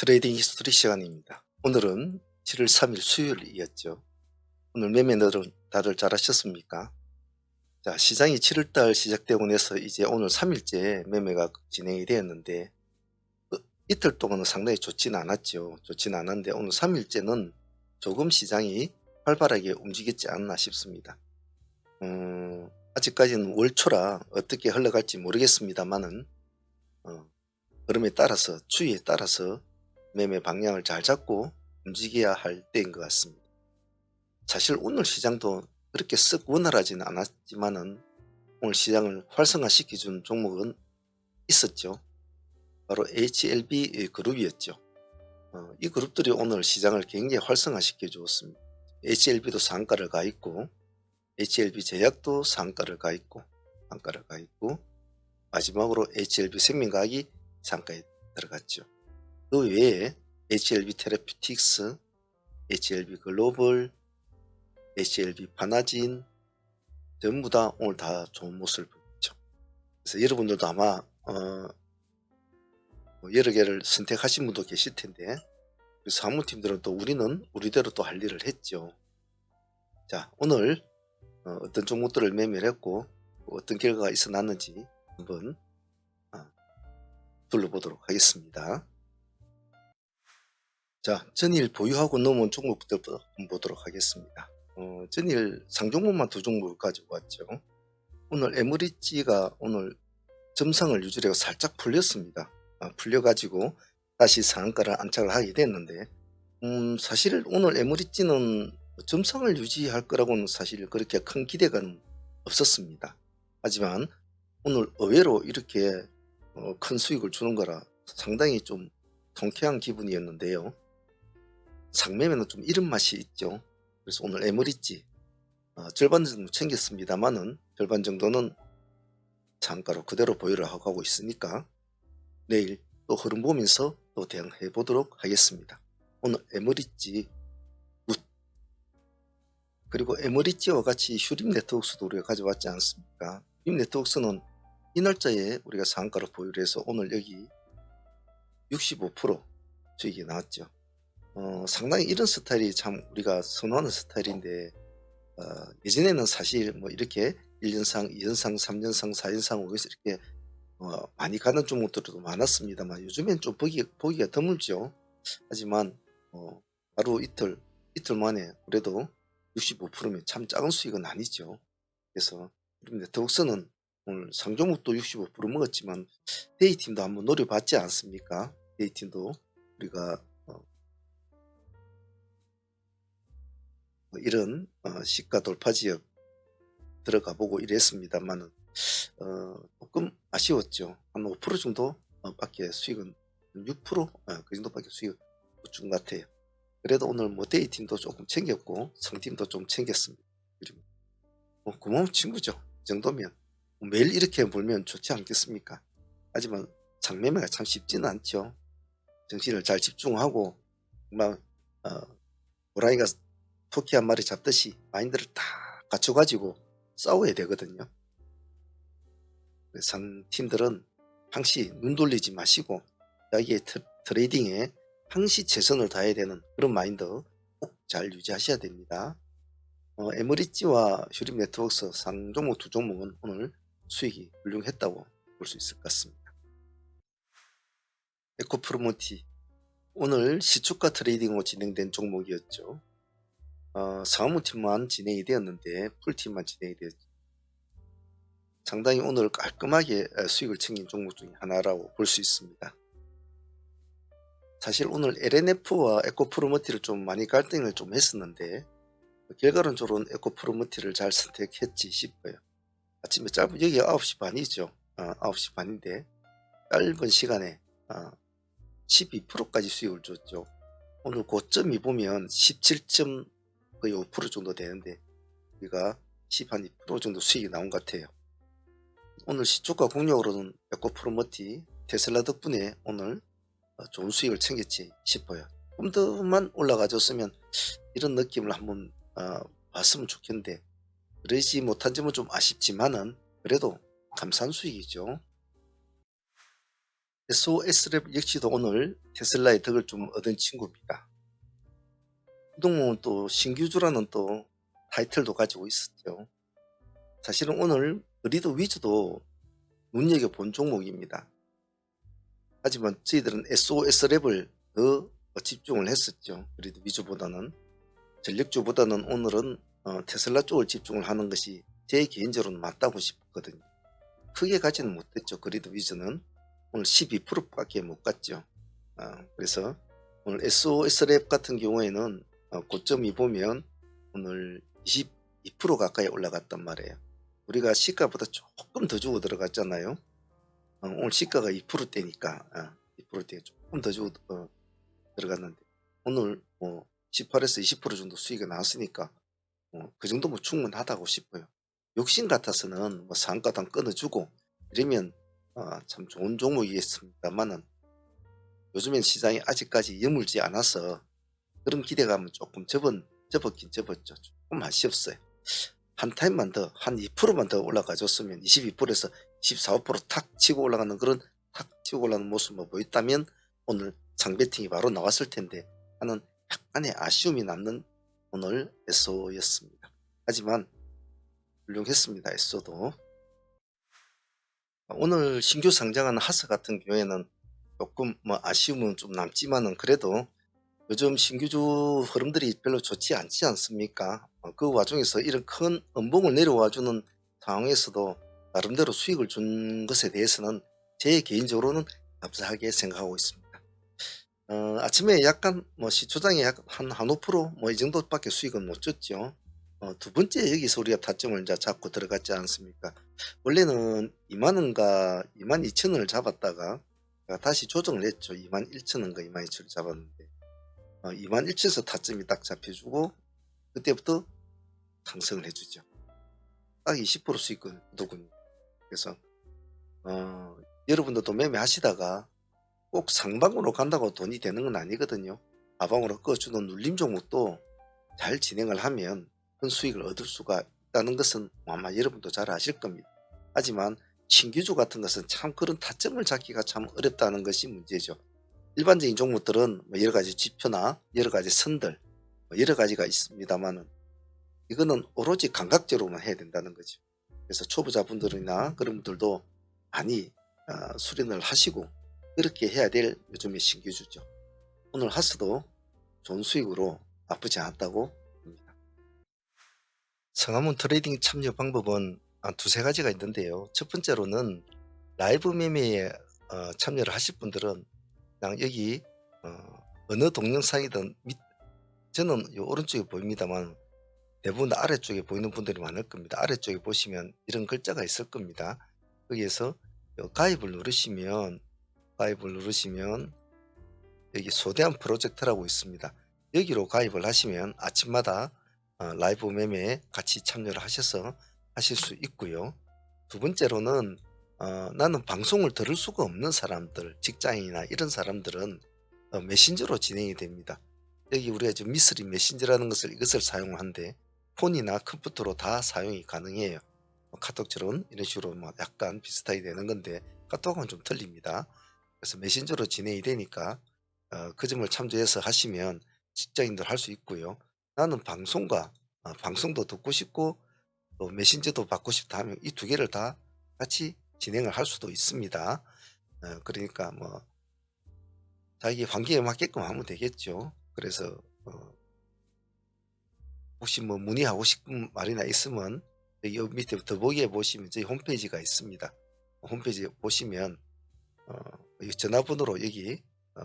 트레이딩 히스토리 시간입니다. 오늘은 7월 3일 수요일이었죠. 오늘 매매들은 다들 잘 하셨습니까? 자, 시장이 7월달 시작되고 나서 이제 오늘 3일째 매매가 진행이 되었는데 어, 이틀 동안은 상당히 좋지는 않았죠. 좋지는 않았는데 오늘 3일째는 조금 시장이 활발하게 움직였지 않나 싶습니다. 음, 아직까지는 월초라 어떻게 흘러갈지 모르겠습니다만은 어, 흐름에 따라서 추이에 따라서 매매 방향을 잘 잡고 움직여야 할 때인 것 같습니다. 사실 오늘 시장도 그렇게 썩 원활하지는 않았지만은 오늘 시장을 활성화시켜준 종목은 있었죠. 바로 HLB 그룹이었죠. 어, 이 그룹들이 오늘 시장을 굉장히 활성화시켜 주었습니다. HLB도 상가를 가 있고 HLB 제약도 상가를 가 있고 상가를 가 있고 마지막으로 HLB 생명과학이 상가에 들어갔죠. 그 외에 HLB 테라피틱스, HLB 글로벌, HLB 파나진 전부 다 오늘 다 좋은 모습을 보였죠. 그래서 여러분들도 아마 어, 뭐 여러 개를 선택하신 분도 계실 텐데 그 사무팀들은 또 우리는 우리대로 또 할 일을 했죠. 자 오늘 어, 떤 종목들을 매매를 했고 어떤 결과가 있어 났는지 한번 어, 둘러보도록 하겠습니다. 자, 전일 보유하고 넘은 종목부터 보도록 하겠습니다. 어, 전일 상종목만 두 종목을 가지고 왔죠. 오늘 에머리지가 오늘 점상을 유지하고 살짝 풀렸습니다. 아, 풀려가지고 다시 상한가를 안착을 하게 됐는데, 음, 사실 오늘 에머리지는 점상을 유지할 거라고는 사실 그렇게 큰 기대가 없었습니다. 하지만 오늘 의외로 이렇게 어, 큰 수익을 주는 거라 상당히 좀 통쾌한 기분이었는데요. 상매매는 좀 이런 맛이 있죠. 그래서 오늘 에머리지 어, 절반 정도 챙겼습니다만은 절반 정도는 장가로 그대로 보유를 하고 가고 있으니까 내일 또 흐름 보면서 또 대응해 보도록 하겠습니다. 오늘 에머리지 굿 그리고 에머리지와 같이 휴림 네트워크스도 우리가 가져왔지 않습니까? 휴림 네트워크스는 이 날짜에 우리가 상가로 보유를 해서 오늘 여기 65% 수익이 나왔죠. 어, 상당히 이런 스타일이 참 우리가 선호하는 스타일인데 어, 예전에는 사실 뭐 이렇게 1년상, 2년상, 3년상, 4년상, 5년상 이렇게 어, 많이 가는 종목들도 많았습니다만 요즘엔 좀 보기, 보기가 드물죠. 하지만 어, 하루 이틀, 이틀 만에 그래도 65%면 참 작은 수익은 아니죠. 그래서 우리 네트워크스는 오늘 상종목도 65% 먹었지만 데이팀도 한번 노려봤지 않습니까? 데이팀도 우리가 뭐 이런 어, 시가 돌파 지역 들어가 보고 이랬습니다만은 어, 조금 아쉬웠죠. 한 5% 정도 어, 밖에 수익은 6%? 어, 그 정도밖에 수익 못준 것 같아요. 그래도 오늘 뭐 데이팀도 조금 챙겼고 상팀도 좀 챙겼습니다. 그리고 뭐 고마운 친구죠. 이 정도면 뭐 매일 이렇게 몰면 좋지 않겠습니까? 하지만 장매매가 참 쉽지는 않죠. 정신을 잘 집중하고 정말 어, 호랑이가 토끼 한 마리 잡듯이 마인드를 다 갖춰가지고 싸워야 되거든요. 상 팀들은 항시 눈 돌리지 마시고 자기의 트, 트레이딩에 항시 최선을 다해야 되는 그런 마인드 꼭 잘 유지하셔야 됩니다. 어, 에머리지와 휴림 네트워크스 상 종목 두 종목은 오늘 수익이 훌륭했다고 볼 수 있을 것 같습니다. 에코프로모티 오늘 시초가 트레이딩으로 진행된 종목이었죠. 어, 사무팀만 진행이 되었는데 풀팀만 진행이 되었죠. 상당히 오늘 깔끔하게 어, 수익을 챙긴 종목 중에 하나라고 볼 수 있습니다. 사실 오늘 LNF와 에코프로모티를 좀 많이 갈등을 좀 했었는데 결과론적으로는 에코프로모티를 잘 선택했지 싶어요. 아침에 짧은 여기 9시 반이죠. 어, 9시 반인데 짧은 시간에 어, 12%까지 수익을 줬죠. 오늘 고점이 보면 17. 거의 5% 정도 되는데 우리가 10한2% 정도 수익이 나온 것 같아요. 오늘 시초가 공략으로는 에코프로머티 테슬라 덕분에 오늘 어, 좋은 수익을 챙겼지 싶어요. 좀 더만 올라가줬으면 이런 느낌을 한번 어, 봤으면 좋겠는데 그러지 못한 점은 좀 아쉽지만은 그래도 감사한 수익이죠. SOS랩 역시도 오늘 테슬라의 덕을 좀 얻은 친구입니다. 이동mom은 또 신규주라는 또 타이틀도 가지고 있었죠. 사실은 오늘 그리드 위즈도 눈여겨 본 종목입니다. 하지만 저희들은 SOS랩을 더 집중을 했었죠. 그리드 위즈보다는 전력주보다는 오늘은 어, 테슬라 쪽을 집중을 하는 것이 제 개인적으로는 맞다고 싶거든요. 크게 가지는 못했죠. 그리드 위즈는 오늘 12%밖에 못 갔죠. 아, 그래서 오늘 SOS랩 같은 경우에는 어, 고점이 보면 오늘 22% 가까이 올라갔단 말이에요. 우리가 시가보다 조금 더 주고 들어갔잖아요. 어, 오늘 시가가 2%대니까 아, 2%대 조금 더 주고 어, 들어갔는데 오늘 뭐 18에서 20% 정도 수익이 나왔으니까 어, 그 정도면 충분하다고 싶어요. 욕심 같아서는 뭐 상가당 끊어주고 이러면 어, 참 좋은 종목이겠습니다만은 요즘엔 시장이 아직까지 여물지 않아서 그런 기대감은 조금 접은, 접었긴 접었죠. 조금 아쉬웠어요. 한 타임만 더, 한 2%만 더 올라가 줬으면 22%에서 24%탁 치고 올라가는 그런 탁 치고 올라가는 모습만 보였다면 오늘 장배팅이 바로 나왔을 텐데 하는 약간의 아쉬움이 남는 오늘 SO였습니다. 하지만 훌륭했습니다. SO도. 오늘 신규 상장한 하스 같은 경우에는 조금 뭐 아쉬움은 좀 남지만은 그래도 요즘 신규주 흐름들이 별로 좋지 않지 않습니까? 어, 그 와중에서 이런 큰 음봉을 내려와주는 상황에서도 나름대로 수익을 준 것에 대해서는 제 개인적으로는 감사하게 생각하고 있습니다. 어, 아침에 약간 뭐 시초장에 약한 한 5%뭐 이 정도밖에 수익은 못 줬죠. 어, 두 번째 여기서 우리가 타점을 이제 잡고 들어갔지 않습니까? 원래는 2만 원과 2만 2천 원을 잡았다가 다시 조정을 했죠. 2만 1천 원과 2만 2천 원 잡았는데 어, 2만 1천에서 타점이 딱 잡혀주고 그때부터 상승을 해주죠. 딱 20% 수익거든요. 그래서 어, 여러분들도 매매하시다가 꼭 상방으로 간다고 돈이 되는 건 아니거든요. 하방으로 꺼주는 눌림 종목도 잘 진행을 하면 큰 수익을 얻을 수가 있다는 것은 아마 여러분도 잘 아실 겁니다. 하지만 신규주 같은 것은 참 그런 타점을 잡기가 참 어렵다는 것이 문제죠. 일반적인 종목들은 뭐 여러 가지 지표나 여러 가지 선들 뭐 여러 가지가 있습니다만은 이거는 오로지 감각적으로만 해야 된다는 거죠. 그래서 초보자분들이나 그런 분들도 많이 어, 수련을 하시고 그렇게 해야 될 요즘의 신규주죠. 오늘 하스도 좋은 수익으로 나쁘지 않았다고 봅니다. 성함은 트레이딩 참여 방법은 한 두세 가지가 있는데요. 첫 번째로는 라이브 매매에 어, 참여를 하실 분들은 그냥 여기 어, 느 동영상이든 밑, 저는 요 오른쪽에 보입니다만 대부분 아래쪽에 보이는 분들이 많을 겁니다. 아래쪽에 보시면 이런 글자가 있을 겁니다. 여기에서 요 가입을 누르시면 가입을 누르시면 여기 소대한 프로젝트라고 있습니다. 여기로 가입을 하시면 아침마다 어, 라이브 매매에 같이 참여를 하셔서 하실 수 있고요. 두 번째로는 어, 나는 방송을 들을 수가 없는 사람들, 직장인이나 이런 사람들은 어, 메신저로 진행이 됩니다. 여기 우리가 지금 미스리 메신저라는 것을 이것을 사용하는데 폰이나 컴퓨터로 다 사용이 가능해요. 뭐 카톡처럼 이런 식으로 뭐 약간 비슷하게 되는 건데 카톡은 좀 틀립니다. 그래서 메신저로 진행이 되니까 어, 그 점을 참조해서 하시면 직장인들 할 수 있고요. 나는 방송과 어, 방송도 듣고 싶고 또 메신저도 받고 싶다 하면 이 두 개를 다 같이 진행을 할 수도 있습니다. 어, 그러니까 뭐 자기 환경에 맞게끔 하면 되겠죠. 그래서 어, 혹시 뭐 문의하고 싶은 말이나 있으면 여기 밑에 더보기에 보시면 저희 홈페이지가 있습니다. 홈페이지 보시면 어, 이 전화번호로 여기 어,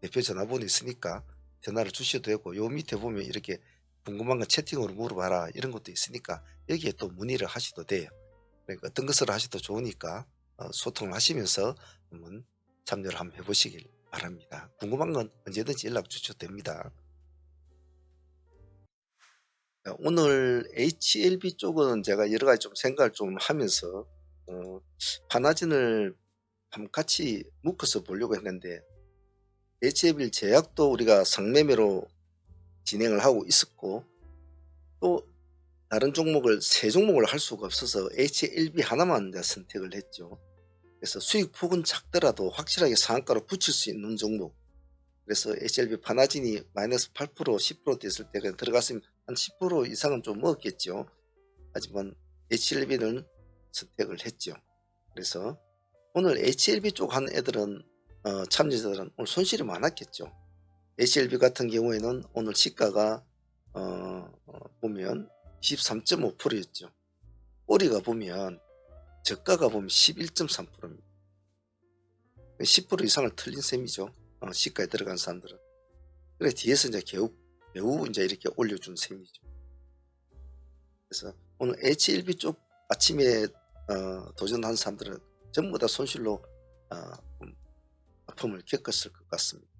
대표 전화번호 있으니까 전화를 주셔도 되고 요 밑에 보면 이렇게 궁금한 건 채팅으로 물어봐라 이런 것도 있으니까 여기에 또 문의를 하셔도 돼요. 그러니까 어떤 것을 하셔도 좋으니까 어, 소통을 하시면서 한번 참여를 한번 해보시길 바랍니다. 궁금한 건 언제든지 연락 주셔도 됩니다. 자, 오늘 HLB 쪽은 제가 여러 가지 좀 생각을 좀 하면서 어, 파나진을 같이 묶어서 보려고 했는데 HLB 제약도 우리가 상매매로 진행을 하고 있었고 또 다른 종목을 세 종목을 할 수가 없어서 HLB 하나만 선택을 했죠. 그래서 수익 폭은 작더라도 확실하게 상한가로 붙일 수 있는 종목. 그래서 HLB 파나진이 마이너스 8% 10% 됐을 때 그냥 들어갔으면 한 10% 이상은 좀 먹었겠죠. 하지만 HLB는 선택을 했죠. 그래서 오늘 HLB 쪽 한 애들은 어, 참여자들은 오늘 손실이 많았겠죠. HLB 같은 경우에는 오늘 시가가 어, 어, 보면 23.5%였죠. 꼬리가 보면 저가가 보면 11.3%입니다. 10% 이상을 틀린 셈이죠. 어, 시가에 들어간 사람들은. 그래 뒤에서 이제 겨우 매우 이제 이렇게 올려준 셈이죠. 그래서 오늘 H1B 쪽 아침에 어, 도전한 사람들은 전부 다 손실로 어, 좀 아픔을 겪었을 것 같습니다.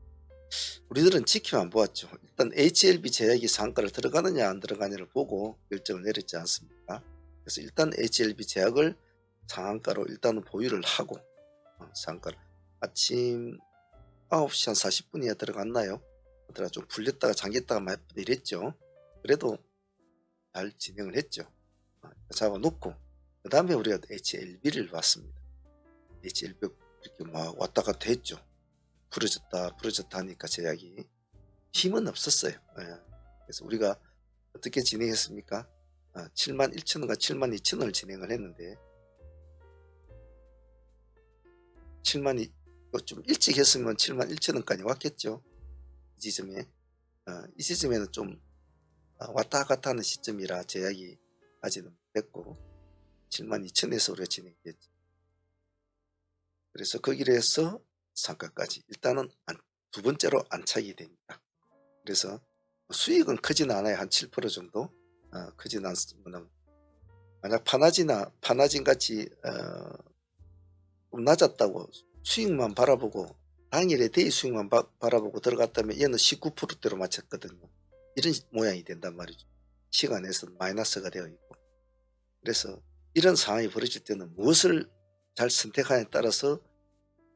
우리들은 지켜만 보았죠. 일단 HLB 제약이 상가를 들어가느냐 안 들어가느냐를 보고 결정을 내렸지 않습니까? 그래서 일단 HLB 제약을 상한가로 일단은 보유를 하고 어, 상한가를 아침 9시 한 40분이야 들어갔나요? 그러다가 좀 풀렸다가 잠겼다가 몇분 이랬죠. 그래도 잘 진행을 했죠. 어, 잡아놓고 그 다음에 우리가 HLB를 봤습니다. HLB 이렇게 막 왔다 갔다 했죠. 부러졌다 부러졌다 하니까 제약이 힘은 없었어요. 예. 그래서 우리가 어떻게 진행했습니까? 아, 7만 1천 원과 7만 2천 원을 진행을 했는데 7만 2, 어, 좀 일찍 했으면 7만 1천 원까지 왔겠죠. 이 지점에 어, 이 시점에는 좀 어, 왔다 갔다 하는 시점이라 제약이 아직은 됐고 7만 2천에서 우리가 진행했죠. 그래서 거기를 해서 상가까지 일단은 안- 두 번째로 안착이 됩니다. 그래서 수익은 크지는 않아요. 한 7% 정도 어, 크지는 않습니다. 만약 파나지나 파나진 같이 어, 좀 낮았다고 수익만 바라보고 당일에 대의 수익만 바, 바라보고 들어갔다면 얘는 19%대로 맞췄거든요. 이런 모양이 된단 말이죠. 시간에서 마이너스가 되어 있고 그래서 이런 상황이 벌어질 때는 무엇을 잘 선택하냐에 따라서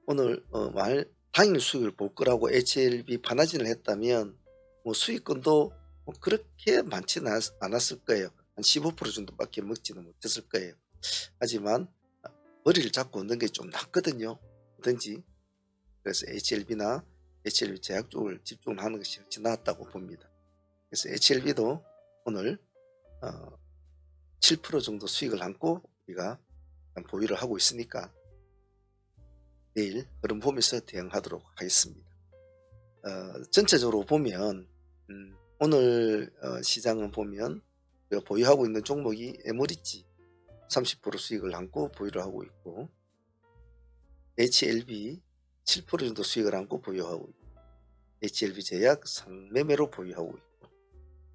오늘 어, 말 당일 수익을 볼 거라고 HLB 반화진을 했다면 뭐 수익권도 뭐 그렇게 많지는 않- 않았을 거예요. 한 15% 정도밖에 먹지는 못했을 거예요. 하지만 머리를 잡고 얻는 게 좀 낫거든요. 뭐든지 그래서 HLB나 HLB 제약 쪽을 집중을 하는 것이 훨씬 낫다고 봅니다. 그래서 HLB도 오늘 어, 7% 정도 수익을 안고 우리가 보유를 하고 있으니까 내일 흐름 보면서 대응하도록 하겠습니다. 어, 전체적으로 보면 음, 오늘 어, 시장은 보면 보유하고 있는 종목이 에머리지 30% 수익을 안고 보유를 하고 있고 HLB 7% 정도 수익을 안고 보유하고 있고 HLB 제약 상매매로 보유하고 있고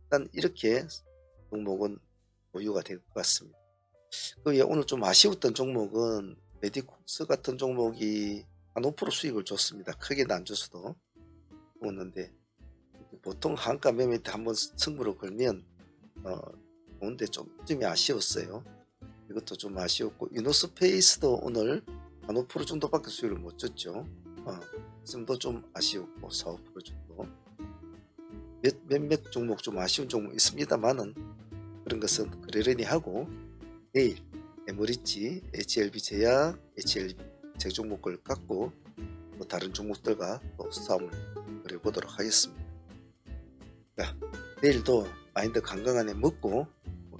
일단 이렇게 종목은 보유가 될 것 같습니다. 그 오늘 좀 아쉬웠던 종목은 메디콕스 같은 종목이 한 5% 수익을 줬습니다. 크게는 안 줘서도 줬는데 보통 한가 매매 때 한번 승부를 걸면 어 좋은데 좀 점이 아쉬웠어요. 이것도 좀 아쉬웠고 유노스페이스도 오늘 한 5% 정도밖에 수익을 못 줬죠. 어, 지금도 좀 아쉬웠고 4, 5% 정도. 몇, 몇몇 종목 좀 아쉬운 종목 있습니다만은 그런 것은 그러려니 하고 내일 에머리지, HLB 제약, HLB 제 종목을 갖고 또 다른 종목들과 또 싸움을 벌여보도록 하겠습니다. 자, 내일도 마인드 건강하게 먹고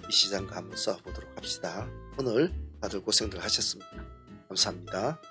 이 시장과 한번 싸워보도록 합시다. 오늘 다들 고생들 하셨습니다. 감사합니다.